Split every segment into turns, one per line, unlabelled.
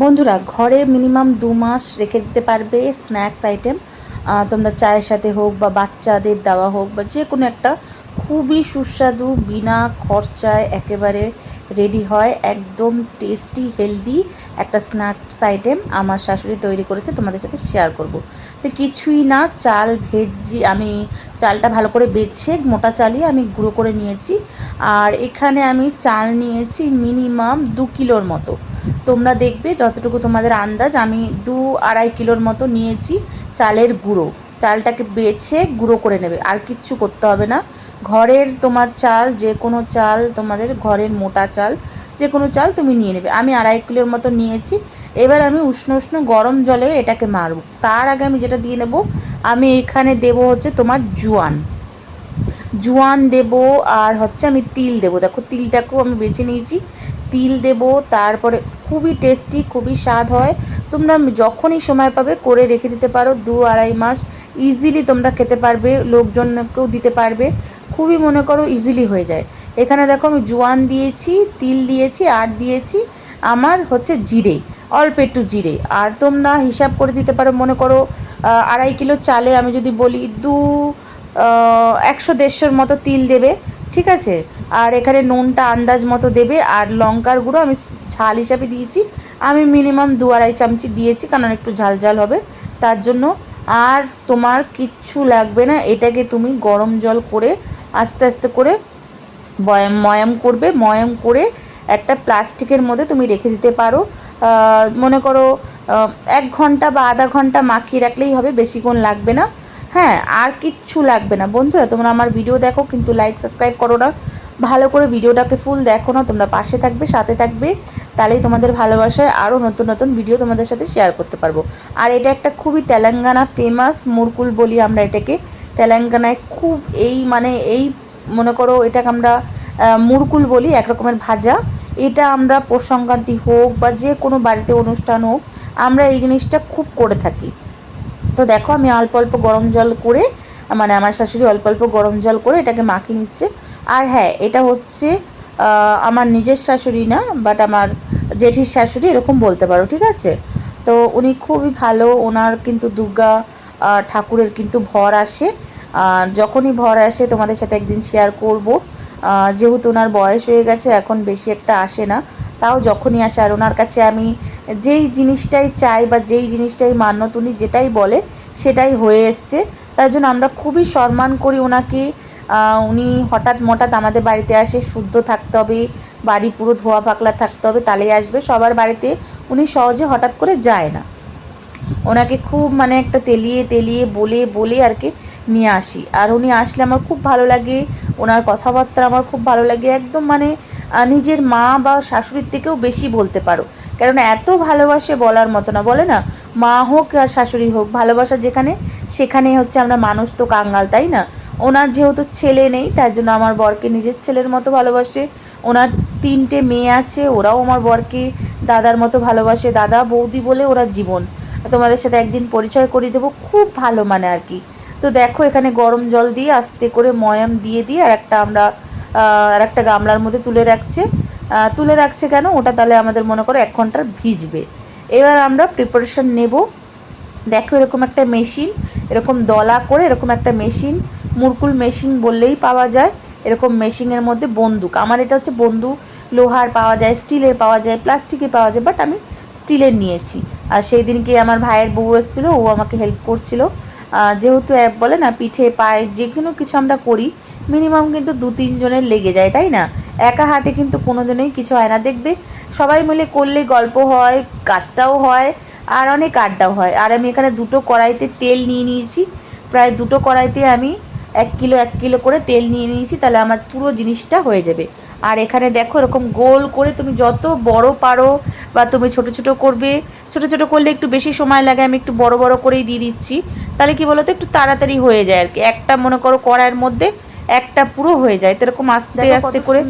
বন্ধুরা, ঘরে মিনিমাম দু মাস রেখে দিতে পারবে স্ন্যাক্স আইটেম তোমরা চায়ের সাথে হোক বা বাচ্চাদের দেওয়া হোক বা যে কোনো একটা খুবই সুস্বাদু, বিনা খরচায় একেবারে রেডি হয়, একদম টেস্টি হেলদি একটা স্ন্যাক্স আইটেম আমার শাশুড়ি তৈরি করেছে, তোমাদের সাথে শেয়ার করব। তো কিছুই না, চাল ভেজি, আমি চালটা ভালো করে বেছে, মোটা চালিয়ে আমি গুঁড়ো করে নিয়েছি। আর এখানে আমি চাল নিয়েছি মিনিমাম দু কিলোর মতো। তোমরা দেখবে যতটুকু তোমাদের আন্দাজ। আমি দু আড়াই কিলোর মতো নিয়েছি চালের গুঁড়ো। চালটাকে বেছে গুঁড়ো করে নেবে, আর কিচ্ছু করতে হবে না। ঘরের তোমার চাল, যে কোনো চাল তোমাদের ঘরের মোটা চাল, যে কোনো চাল তুমি নিয়ে নেবে। আমি আড়াই কিলোর মতো নিয়েছি। এবার আমি উষ্ণ উষ্ণ গরম জলে এটাকে মারব। তার আগে আমি যেটা দিয়ে নেব, আমি এখানে দেব হচ্ছে তোমার জোয়ান। জোয়ান দেব আর হচ্ছে আমি তিল দেব। দেখো তিলটাকেও আমি বেছে নিয়েছি। তিল দেব, তারপরে খুবই টেস্টি খুবই স্বাদ হয়। তোমরা যখনই সময় পাবে করে রেখে দিতে পারো, দু আড়াই মাস ইজিলি তোমরা খেতে পারবে, লোকজনকেও দিতে পারবে। খুবই মনে করো ইজিলি হয়ে যায়। এখানে দেখো আমি জোয়ান দিয়েছি, তিল দিয়েছি, আর দিয়েছি। আমার হচ্ছে জিরে, অল্প একটু জিরে। আর তোমরা হিসাব করে দিতে পারো, মনে করো আড়াই কিলো চালে আমি যদি বলি দু একশো দেড়শোর মতো তিল দেবে, ঠিক আছে? আর এখানে নুনটা আন্দাজ মতো দেবে আর লঙ্কার গুঁড়ো আমি ঝাল হিসাবে দিয়েছি। আমি মিনিমাম দু আড়াই চামচি দিয়েছি, কারণ একটু ঝাল ঝাল হবে। তার জন্য আর তোমার কিচ্ছু লাগবে না, এটাকে তুমি গরম জল করে আস্তে আস্তে করে বয়াম, ময়াম করবে। ময়াম করে একটা প্লাস্টিকের মধ্যে তুমি রেখে দিতে পারো। মনে করো এক ঘণ্টা বা আধা ঘণ্টা মাখিয়ে রাখলেই হবে বেশিক্ষণ লাগবে না। হ্যাঁ আর কিচ্ছু লাগবে না। বন্ধুরা, তোমরা আমার ভিডিও দেখো, কিন্তু লাইক সাবস্ক্রাইব করো না। ভালো করে ভিডিওটাকে ফুল দেখো না, তোমরা পাশে থাকবে, সাথে থাকবে, তাহলেই তোমাদের ভালোবাসায় আরও নতুন নতুন ভিডিও তোমাদের সাথে শেয়ার করতে পারব। আর এটা একটা খুবই তেলেঙ্গানা ফেমাস মুরকুল বলি আমরা এটাকে। তেলেঙ্গানায় খুব এই মানে এই, মনে করো এটাকে আমরা মুরকুল বলি, এক রকমের ভাজা। এটা আমরা পৌষ সংক্রান্তি হোক বা যে কোনো বাড়িতে অনুষ্ঠান হোক, আমরা এই জিনিসটা খুব করে থাকি। তো দেখো আমি অল্প অল্প গরম জল করে মানে আমার শাশুড়ি অল্প অল্প গরম জল করে এটাকে মাখিয়ে নিচ্ছে। আর হ্যাঁ এটা হচ্ছে আমার নিজের শাশুড়ি না বাট আমার জেঠির শাশুড়ি এরকম বলতে পারো, ঠিক আছে? তো উনি খুবই ভালো, ওনার কিন্তু দুর্গা ঠাকুরের কিন্তু ভর আসে। আর যখনই ভর আসে, তোমাদের সাথে একদিন শেয়ার করব। যেহেতু ওনার বয়স হয়ে গেছে, এখন বেশি একটা আসে না। তাও যখনই আসে, আর ওনার কাছে আমি যেই জিনিসটাই চাই বা যেই জিনিসটাই মান্যত উনি যেটাই বলে, সেটাই হয়ে এসছে। তার জন্য আমরা খুবই সম্মান করি ওনাকে। উনি হঠাৎ মঠাৎ আমাদের বাড়িতে আসে, শুদ্ধ থাকতে হবে, বাড়ি পুরো ধোয়া পাকলা থাকতে হবে, তাহলেই আসবে। সবার বাড়িতে উনি সহজে হঠাৎ করে যায় না। ওনাকে খুব মানে একটা তেলিয়ে তেলিয়ে, বলে বলে আর কি নিয়ে আসি। আর উনি আসলে আমার খুব ভালো লাগে, ওনার কথাবার্তা আমার খুব ভালো লাগে, একদম মানে নিজের মা বা শাশুড়ির থেকেও বেশি বলতে পারো। কেননা এত ভালোবাসে বলার মতো না, বলে না? মা হোক আর শাশুড়ি হোক, ভালোবাসা যেখানে সেখানে হচ্ছে আমরা মানুষ তো কাঙ্গাল, তাই না? ওনার যেহেতু ছেলে নেই তার জন্য আমার বরকে নিজের ছেলের মতো ভালোবাসে। ওনার তিনটে মেয়ে আছে, ওরাও আমার বরকে দাদার মতো ভালোবাসে। দাদা, বৌদি বলে ওরা জীবন। তোমাদের সাথে একদিন পরিচয় করিয়ে দেবো, খুব ভালো মানে আর কি। তো দেখো, এখানে গরম জল দিয়ে আস্তে করে ময়াম দিয়ে দিয়ে আর একটা আমরা আর একটা গামলার মধ্যে তুলে রাখছে। তুলে রাখছে কেন? ওটা তাহলে আমাদের মনে করো এক ঘণ্টার ভিজবে। এবার আমরা প্রিপারেশান নেব। দেখো এরকম একটা মেশিন এরকম দলা করে, এরকম একটা মেশিন মুরকুল মেশিন বললেই পাওয়া যায়, এরকম মেশিনের মধ্যে বন্দুক। আমার এটা হচ্ছে বন্দুক, লোহার পাওয়া যায়, স্টিলের পাওয়া যায় প্লাস্টিকের পাওয়া যায় বাট আমি স্টিলের নিয়েছি। আর সেই দিনকে আমার ভাইয়ের বউ এসেছিল, ও আমাকে হেল্প করছিল। যেহেতু অ্যাপ বলে না, পিঠে পায়ে যে কোনো কিছু আমরা করি মিনিমাম কিন্তু দু তিনজনের লেগে যায়, তাই না? একা হাতে কিন্তু কোনো দিনই কিছু হয় না। দেখবে, সবাই মিলে করলে গল্প হয়, কাজটাও হয় আর অনেক আড্ডাও হয়। আর আমি এখানে দুটো কড়াইতে তেল নিয়ে নিয়েছি। প্রায় দুটো কড়াইতে আমি এক কিলো এক কিলো করে তেল নিয়ে নিয়েছি, তাহলে আমার পুরো জিনিসটা হয়ে যাবে। আর এখানে দেখো এরকম গোল করে তুমি যত বড় পারো বা তুমি ছোট ছোট করবে, ছোট ছোট করলে একটু বেশি সময় লাগে, আমি একটু বড় বড় করেই দিয়ে দিচ্ছি। তাহলে কি বলো তো একটু তাড়াতাড়ি হয়ে যায় আর কি। একটা মনে করো কড়াইয়ের মধ্যে একটা পুরো হয়ে যায় এরকম আস্তে আস্তে করে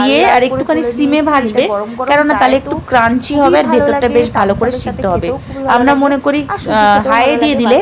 দিয়ে আর একটুখানি সিমে ভাজবে। কেননা তাহলে একটু ক্রাঞ্চি হবে আর ভেতরটা বেশ ভালো করে সিদ্ধ হবে। আমরা মনে করি হায়ে দিয়ে দিলে